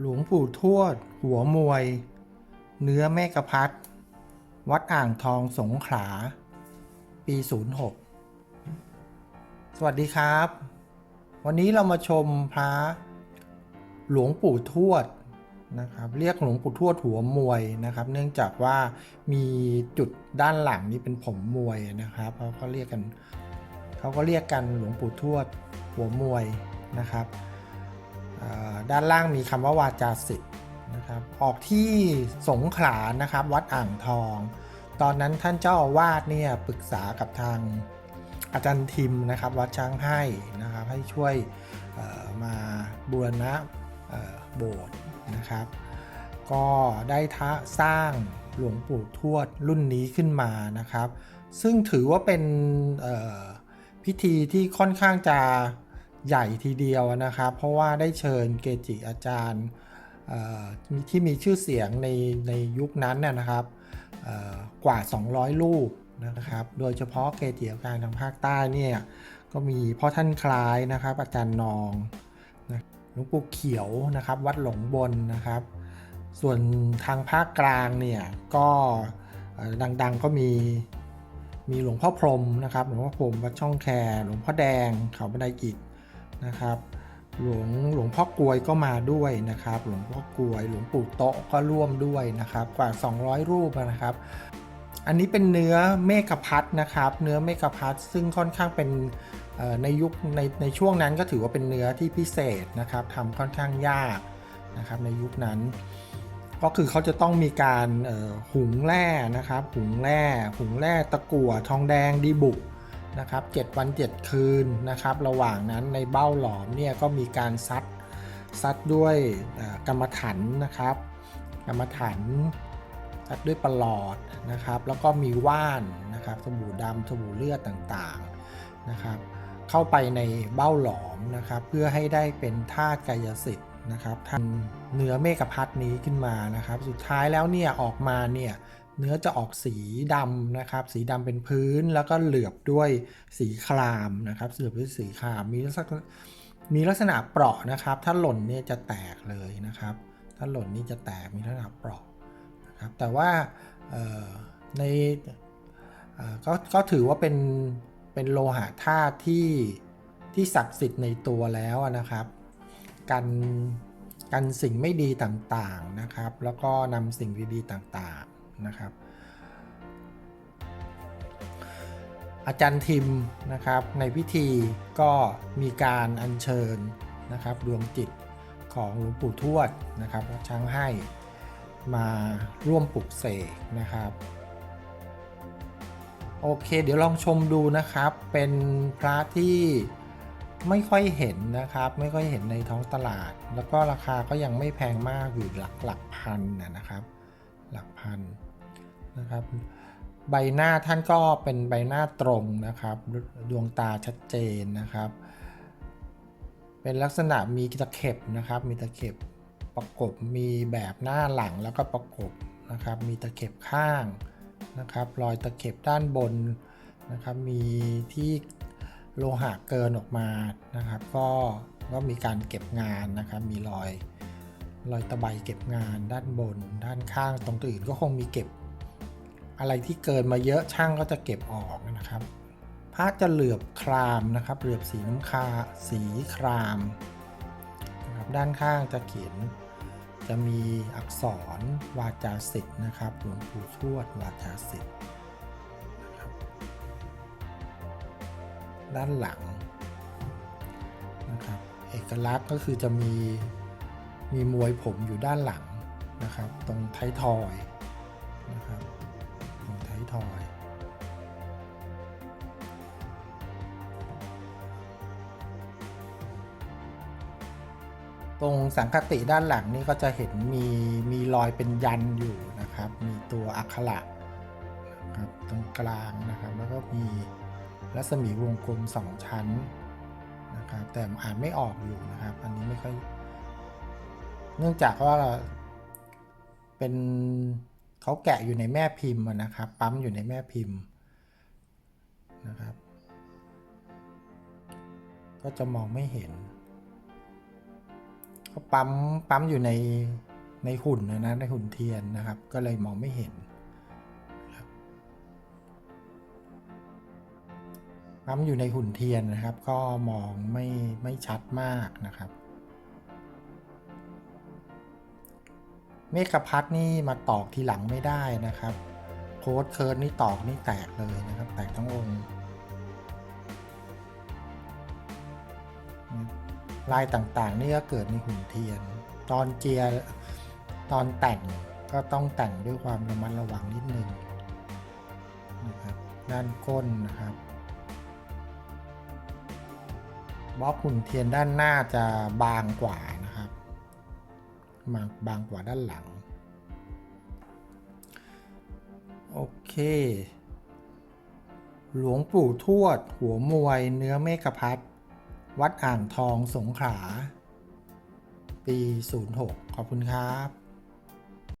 หลวงปู่ทวด หัวมวย เนื้อแม่กะพัด วัดอ่างทองสงขลา ปี 06 สวัสดีครับ วันนี้เรามาชมพระหลวงปู่ทวดนะครับ เรียกหลวงปู่ทวดหัวมวยนะครับ เนื่องจากว่ามีจุดด้านหลังนี่เป็นผมมวยนะครับเขาก็เรียกกันเขาก็เรียกกันหลวงปู่ทวดหัวมวยนะครับ ด้านล่างมีคำว่าวาจาสิทธิ์นะครับออกที่สงขลานะครับวัดอ่างทอง ตอนนั้นท่านเจ้าอาวาสเนี่ยปรึกษากับทางอาจารย์ทิมนะครับวัดช้างให้นะครับให้ช่วยมาบูรณะโบสถ์นะครับ ก็ได้ทะสร้างหลวงปู่ทวดรุ่นนี้ขึ้นมานะครับ ซึ่งถือว่าเป็นพิธีที่ค่อนข้างจะ ใหญ่ทีเดียวนะครับ เพราะว่าได้เชิญเกจิอาจารย์ที่มีชื่อเสียงในในยุคนั้นนะครับเอ่อกว่า 200 รูปนะครับ โดยเฉพาะเกจิอาจารย์ทางภาคใต้เนี่ยก็มีพ่อท่านคล้ายนะครับ อาจารย์นองหลวงปู่เขียวนะครับ วัดหลงบนนะครับ ส่วนทางภาคกลางเนี่ยก็ดังๆก็มีมีหลวงพ่อพรหมนะครับหลวงพ่อพรหมวัดช่องแคหลวงพ่อแดงเขาบันไดอิฐ นะครับ หลวงหลวงพ่อกลวยก็มาด้วยนะครับ หลวงพ่อกลวย หลวงปู่โตะก็ร่วมด้วยนะครับ กว่า 200 รูปนะครับ อันนี้เป็นเนื้อเมฆพัดนะครับ เนื้อเมฆพัดซึ่งค่อนข้างเป็นในยุคในในช่วงนั้นก็ถือว่าเป็นเนื้อที่พิเศษนะครับทำค่อนข้างยากนะครับในยุคนั้น ก็คือเขาจะต้องมีการหุงแร่นะครับ หุงแร่หุงแร่ตะกั่วทองแดงดีบุก นะครับ7วัน 7 คืนนะครับ ระหว่างนั้นในเบ้าหลอมเนี่ยก็มีการซัดซัดด้วยกรรมฐานนะครับ กรรมฐานซัดด้วยประหลอดนะครับ แล้วก็มีว่านนะครับสบู่ดำสบู่เลือดต่างๆนะครับ เข้าไปในเบ้าหลอมนะครับ เพื่อให้ได้เป็นธาตุกายสิทธิ์นะครับทำเนื้อเมฆพัดนี้ขึ้นมานะครับ สุดท้ายแล้วเนี่ยออกมาเนี่ย เนื้อจะออกสีดำนะครับ สีดำเป็นพื้นแล้วก็เหลือบด้วยสีครามนะครับเหลือบด้วยสีครามมีลักษณะมีลักษณะเปราะนะครับ ถ้าหล่นเนี่ยจะแตกเลยนะครับ ถ้าหล่นนี่จะแตกมีลักษณะเปราะนะครับ แต่ว่าในก็ก็ถือว่าเป็นเป็นโลหะธาตุที่ที่ศักดิ์สิทธิ์ในตัวแล้วนะครับ กันกันสิ่งไม่ดีต่างๆนะครับ แล้วก็นำสิ่งดีๆต่างๆ นะครับ อาจารย์ทิมนะครับในพิธีก็มีการอัญเชิญนะครับดวงจิตของหลวงปู่ทวดนะครับวัดช้างให้มาร่วมปลุกเสกนะครับโอเค เดี๋ยวลองชมดูนะครับ เป็นพระที่ไม่ค่อยเห็นนะครับ ไม่ค่อยเห็นในท้องตลาด แล้วก็ราคาก็ยังไม่แพงมากอยู่หลักหลักพันนะนะครับ หลักพันนะครับ ใบหน้าท่านก็เป็นใบหน้าตรงนะครับ ดวงตาชัดเจนนะครับ เป็นลักษณะมีตะเข็บนะครับ มีตะเข็บประกบมีแบบหน้าหลังแล้วก็ประกบนะครับ มีตะเข็บข้างนะครับ รอยตะเข็บด้านบนนะครับ มีที่โลหะเกินออกมานะครับ ก็ก็มีการเก็บงานนะครับ มีรอย รอยตะไบเก็บงานด้านบน ด้านข้างตรงตัวอื่นก็คงมีเก็บ อะไรที่เกินมาเยอะช่างก็จะเก็บออกนะครับพระจะเหลือบครามนะครับ เหลือบสีน้ำคาสีครามนะครับด้านข้างจะเขียนจะมีอักษรวาจาสิทธิ์นะครับหลวงปู่ทวดวาจาสิทธิ์ด้านหลังนะครับเอกลักษณ์ก็คือจะมี มีมวยผมอยู่ด้านหลังนะครับ ตรงท้ายทอยนะครับของไทยทอยตรงสังคติด้านหลังนี่ก็จะเห็นมีมีรอยเป็นยันอยู่นะครับ มีตัวอักขระนะครับตรงกลางนะครับ แล้วก็มีรัศมีวงกลมสองชั้นนะครับ แต่อ่านไม่ออกอยู่นะครับ อันนี้ไม่ค่อย เนื่องจากว่าเป็นเขาแกะอยู่ในแม่พิมพ์นะครับ ปั๊มอยู่ในแม่พิมพ์นะครับ ก็จะมองไม่เห็นก็ปั๊มปั๊มอยู่ในในหุ่นนะในหุ่นเทียนนะครับ ก็เลยมองไม่เห็นปั๊มอยู่ในหุ่นเทียนนะครับ ก็มองไม่ไม่ชัดมากนะครับ เมฆพัดนี่มาตอกทีหลังไม่ได้นะครับโค้ดเคิร์ดนี่ตอกนี่แตกเลยนะครับ แตกทั้งองค์ลายต่างๆ นี่ก็เกิดในหุ่นเทียน ตอนเจียตอนแต่งก็ต้องแต่งด้วยความระมัดระวังนิดนึงนะครับด้านก้นนะครับบล็อกหุ่นเทียนด้านหน้าจะบางกว่า นะครับางบางกว่าด้านหลัง โอเค หลวงปู่ทวด หัวมวย เนื้อเมฆพัดวัดอ่างทองสงขลา ปี 06 ขอบคุณครับ